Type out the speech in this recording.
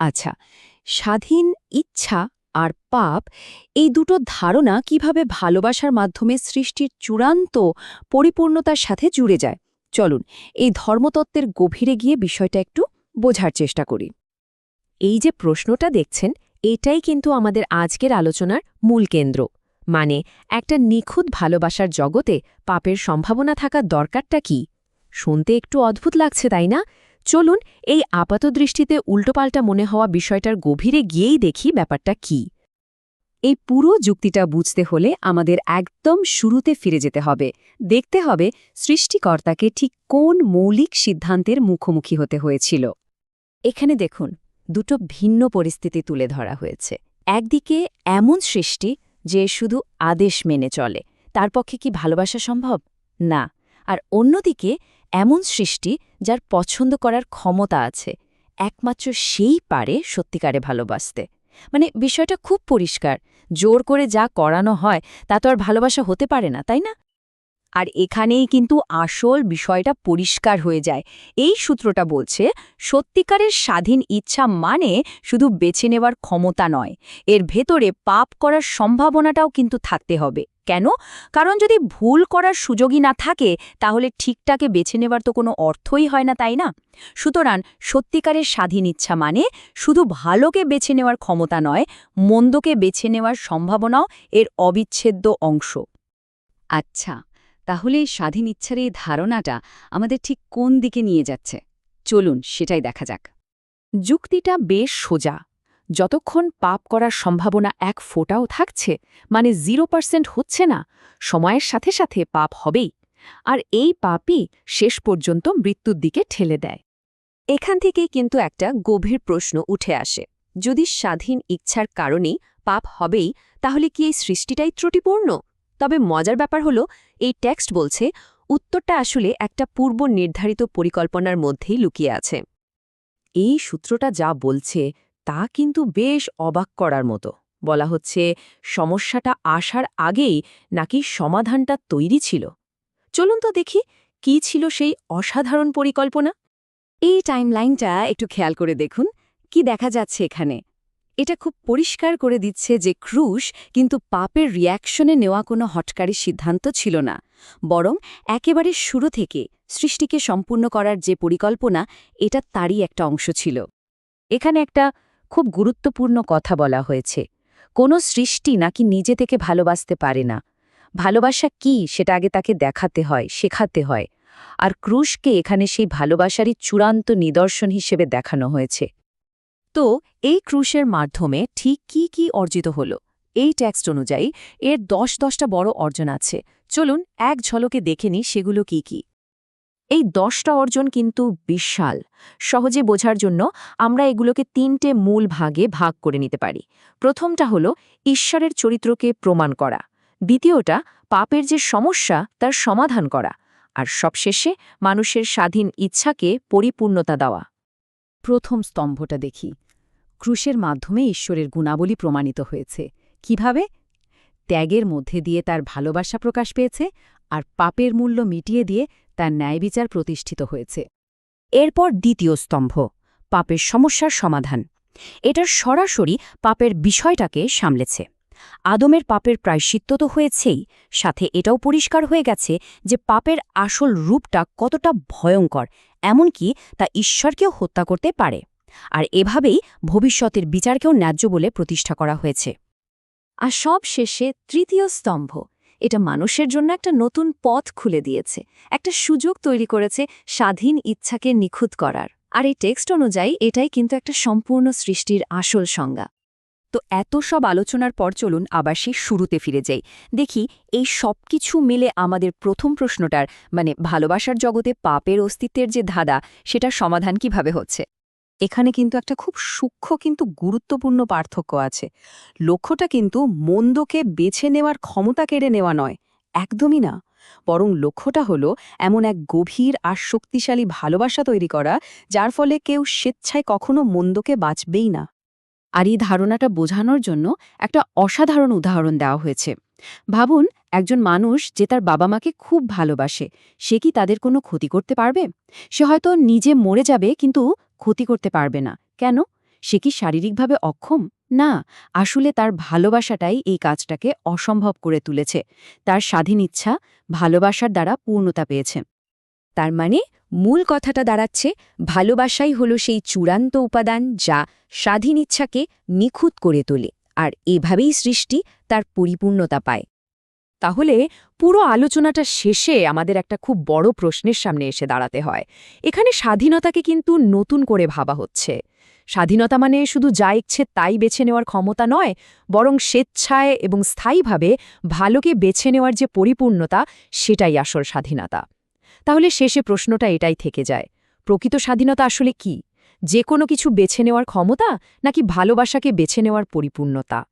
আচ্ছা স্বাধীন ইচ্ছা আর পাপ, এই দুটো ধারণা কীভাবে ভালোবাসার মাধ্যমে সৃষ্টির চূড়ান্ত পরিপূর্ণতার সাথে জুড়ে যায়? চলুন, এই ধর্মতত্ত্বের গভীরে গিয়ে বিষয়টা একটু বোঝার চেষ্টা করি। এই যে প্রশ্নটা দেখছেন, এটাই কিন্তু আমাদের আজকের আলোচনার মূল কেন্দ্র। মানে একটা নিখুঁত ভালোবাসার জগতে পাপের সম্ভাবনা থাকার দরকারটা কি? শুনতে একটু অদ্ভুত লাগছে, তাই না? চলুন এই আপাতদৃষ্টিতে উল্টোপাল্টা মনে হওয়া বিষয়টার গভীরে গিয়েই দেখি ব্যাপারটা কি। এই পুরো যুক্তিটা বুঝতে হলে আমাদের একদম শুরুতে ফিরে যেতে হবে। দেখতে হবে সৃষ্টিকর্তাকে ঠিক কোন মৌলিক সিদ্ধান্তের মুখোমুখি হতে হয়েছিল। এখানে দেখুন, দুটো ভিন্ন পরিস্থিতি তুলে ধরা হয়েছে। একদিকে এমন সৃষ্টি যে শুধু আদেশ মেনে চলে, তার পক্ষে কি ভালোবাসা সম্ভব? না। আর অন্যদিকে এমন সৃষ্টি যার পছন্দ করার ক্ষমতা আছে, একমাত্র সেই পারে সত্যিকারে ভালোবাসতে। মানে বিষয়টা খুব পরিষ্কার, জোর করে যা করানো হয়, তা তো আর ভালোবাসা হতে পারে না, তাই না? আর এখানেই কিন্তু আসল বিষয়টা পরিষ্কার হয়ে যায়। এই সূত্রটা বলছে, সত্যিকারের স্বাধীন ইচ্ছা মানে শুধু বেছে নেওয়ার ক্ষমতা নয়, এর ভেতরে পাপ করার সম্ভাবনাটাও কিন্তু থাকতে হবে। কেন? কারণ যদি ভুল করার সুযোগই না থাকে, তাহলে ঠিকটাকে বেছে নেবার তো কোনো অর্থই হয় না, তাই না? সুতরাং সত্যিকারের স্বাধীন ইচ্ছা মানে শুধু ভালোকে বেছে নেওয়ার ক্ষমতা নয়, মন্দকে বেছে নেওয়ার সম্ভাবনাও এর অবিচ্ছেদ্য অংশ। আচ্ছা তাহলে স্বাধীন ইচ্ছার এই ধারণাটা আমাদের ঠিক কোন দিকে নিয়ে যাচ্ছে? চলুন সেটাই দেখা যাক। যুক্তিটা বেশ সোজা। যতক্ষণ পাপ করার সম্ভাবনা এক ফোটাও থাকছে মানে জিরো পার্সেন্ট হচ্ছে না, সময়ের সাথে সাথে পাপ হবেই। আর এই পাপই শেষ পর্যন্ত মৃত্যুর দিকে ঠেলে দেয়। এখান থেকেই কিন্তু একটা গভীর প্রশ্ন উঠে আসে। যদি স্বাধীন ইচ্ছার কারণেই পাপ হবেই, তাহলে কি এই সৃষ্টিটাই ত্রুটিপূর্ণ? তবে মজার ব্যাপার হলো, এই টেক্সট বলছে, উত্তরটা আসলে একটা পূর্ব নির্ধারিত পরিকল্পনার মধ্যেই লুকিয়ে আছে। এই সূত্রটা যা বলছে তা কিন্তু বেশ অবাক করার মতো। বলা হচ্ছে, সমস্যাটা আসার আগেই নাকি সমাধানটা তৈরি ছিল। চলুন তো দেখি, কি ছিল সেই অসাধারণ পরিকল্পনা? এই টাইমলাইনটা একটু খেয়াল করে দেখুন, কি দেখা যাচ্ছে এখানে। এটা খুব পরিষ্কার করে দিচ্ছে যে ক্রুশ কিন্তু পাপের রিয়াকশনে নেওয়া কোনো হটকারী সিদ্ধান্ত ছিল না, বরং একেবারে শুরু থেকে সৃষ্টিকে সম্পূর্ণ করার যে পরিকল্পনা, এটা তারই একটা অংশ ছিল। এখানে একটা খুব গুরুত্বপূর্ণ কথা বলা হয়েছে। কোনো সৃষ্টি নাকি নিজে থেকে ভালোবাসতে পারে না। ভালোবাসা কি সেটা আগে তাকে দেখাতে হয়, শেখাতে হয়। আর ক্রুশকে এখানে সেই ভালোবাসারই চূড়ান্ত নিদর্শন হিসেবে দেখানো হয়েছে। তো এই ক্রুশের মাধ্যমে ঠিক কি কি অর্জিত হল? এই টেক্সট অনুযায়ী এর দশ দশটা বড় অর্জন আছে। চলুন এক ঝলকে দেখে নিই সেগুলো কি কি। এই দশটা অর্জন কিন্তু বিশাল। সহজে বোঝার জন্য আমরা এগুলোকে তিনটে মূল ভাগে ভাগ করে নিতে পারি। প্রথমটা হল ঈশ্বরের চরিত্রকে প্রমাণ করা। দ্বিতীয়টা, পাপের যে সমস্যা, তার সমাধান করা। আর সবশেষে মানুষের স্বাধীন ইচ্ছাকে পরিপূর্ণতা দেওয়া। প্রথম স্তম্ভটা দেখি। ক্রুশের মাধ্যমে ঈশ্বরের গুণাবলী প্রমাণিত হয়েছে। কীভাবে? ত্যাগের মধ্যে দিয়ে তার ভালোবাসা প্রকাশ পেয়েছে আর পাপের মূল্য মিটিয়ে দিয়ে তার ন্যায়বিচার প্রতিষ্ঠিত হয়েছে। এরপর দ্বিতীয় স্তম্ভ, পাপের সমস্যার সমাধান। এটার সরাসরি পাপের বিষয়টাকে সামলেছে। আদমের পাপের প্রায়শ্চিত্ত তো হয়েছেই, সাথে এটাও পরিষ্কার হয়ে গেছে যে পাপের আসল রূপটা কতটা ভয়ঙ্কর, এমনকি তা ঈশ্বরকেও হত্যা করতে পারে। আর এভাবেই ভবিষ্যতের বিচারকেও ন্যায্য বলে প্রতিষ্ঠা করা হয়েছে। আর সব শেষে তৃতীয় স্তম্ভ এটা মানুষের জন্য একটা নতুন পথ খুলে দিয়েছে, একটা সুযোগ তৈরি করেছে স্বাধীন ইচ্ছাকে নিখুঁত করার। আর এই টেক্সট অনুযায়ী এটাই কিন্তু একটা সম্পূর্ণ সৃষ্টির আসল সংজ্ঞা। তো এত সব আলোচনার পর চলুন আবার সেই শুরুতে ফিরে যাই। দেখি এই সব কিছু মিলে আমাদের প্রথম প্রশ্নটার মানে ভালোবাসার জগতে পাপের অস্তিত্বের যে ধাঁধা সেটা সমাধান কীভাবে হচ্ছে? এখানে কিন্তু একটা খুব সূক্ষ্ম কিন্তু গুরুত্বপূর্ণ পার্থক্য আছে। লক্ষ্যটা কিন্তু মন্দকে বেছে নেওয়ার ক্ষমতা কেড়ে নেওয়া নয়, একদমই না। বরং লক্ষ্যটা হলো এমন এক গভীর আর শক্তিশালী ভালোবাসা তৈরি করা, যার ফলে কেউ স্বেচ্ছায় কখনো মন্দকে বাঁচবেই না। আর এই ধারণাটা বোঝানোর জন্য একটা অসাধারণ উদাহরণ দেওয়া হয়েছে। ভাবুন, একজন মানুষ যে তার বাবা মাকে খুব ভালোবাসে, সে কি তাদের কোনো ক্ষতি করতে পারবে? সে হয়তো নিজে মরে যাবে, কিন্তু ক্ষতি করতে পারবে না। কেন? সে কি শারীরিকভাবে অক্ষম? না, আসলে তার ভালোবাসাটাই এই কাজটাকে অসম্ভব করে তুলেছে। তার স্বাধীন ইচ্ছা, ভালোবাসার দ্বারা পূর্ণতা পেয়েছে। তার মানে মূল কথাটা দাঁড়াচ্ছে, ভালোবাসাই হলো সেই চূড়ান্ত উপাদান যা স্বাধীন ইচ্ছাকে নিখুঁত করে তোলে, আর এভাবেই সৃষ্টি তার পরিপূর্ণতা পায়। তাহলে পুরো আলোচনাটা শেষে আমাদের একটা খুব বড় প্রশ্নের সামনে এসে দাঁড়াতে হয়। এখানে স্বাধীনতাকে কিন্তু নতুন করে ভাবা হচ্ছে। স্বাধীনতা মানে শুধু যা ইচ্ছে তাই বেছে নেওয়ার ক্ষমতা নয়, বরং স্বেচ্ছায় এবং স্থায়ীভাবে ভালোকে বেছে নেওয়ার যে পরিপূর্ণতা, সেটাই আসল স্বাধীনতা। তাহলে শেষে প্রশ্নটা এটাই থেকে যায়। প্রকৃত স্বাধীনতা আসলে কি? যে কোনো কিছু বেছে নেওয়ার ক্ষমতা, নাকি ভালোবাসাকে বেছে নেওয়ার পরিপূর্ণতা?